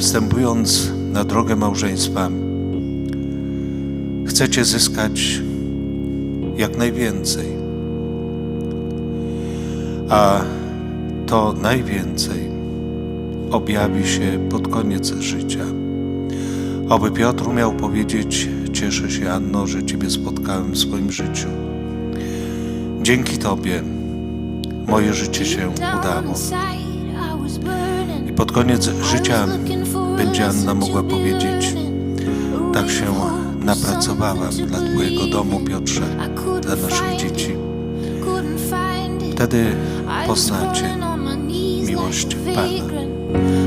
wstępując na drogę małżeństwa, chcecie zyskać jak najwięcej. A to najwięcej objawi się pod koniec życia. Oby Piotr umiał powiedzieć: Cieszę się, Anno, że Ciebie spotkałem w swoim życiu. Dzięki Tobie moje życie się udało. Pod koniec życia będzie Anna mogła powiedzieć: Tak się napracowałam dla Twojego domu, Piotrze, dla naszych dzieci. Wtedy poznacie miłość Pana.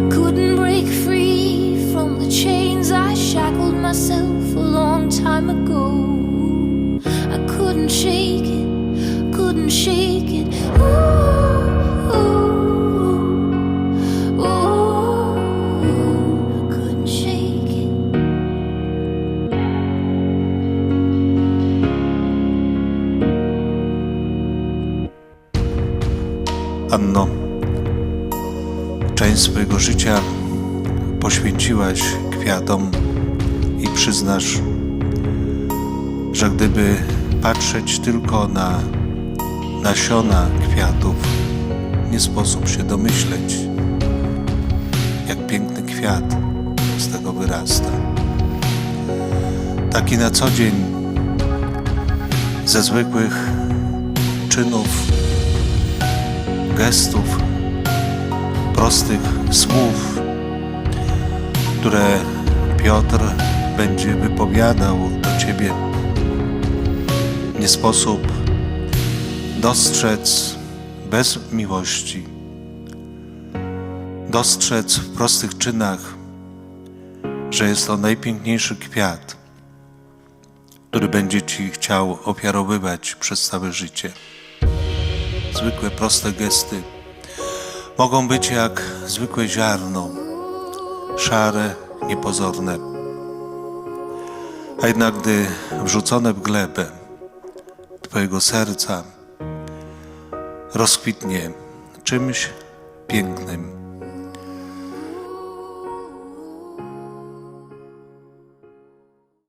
Couldn't break free from the chains I shackled myself a long time ago. I couldn't shake it, couldn't shake Anno, część swojego życia poświęciłaś kwiatom i przyznasz, że gdyby patrzeć tylko na nasiona kwiatów, nie sposób się domyśleć, jak piękny kwiat z tego wyrasta. Taki na co dzień ze zwykłych czynów gestów, prostych słów, które Piotr będzie wypowiadał do Ciebie. Nie sposób dostrzec bez miłości, dostrzec w prostych czynach, że jest to najpiękniejszy kwiat, który będzie Ci chciał ofiarowywać przez całe życie zwykłe, proste gesty mogą być jak zwykłe ziarno, szare, niepozorne. A jednak gdy wrzucone w glebę Twojego serca rozkwitnie czymś pięknym,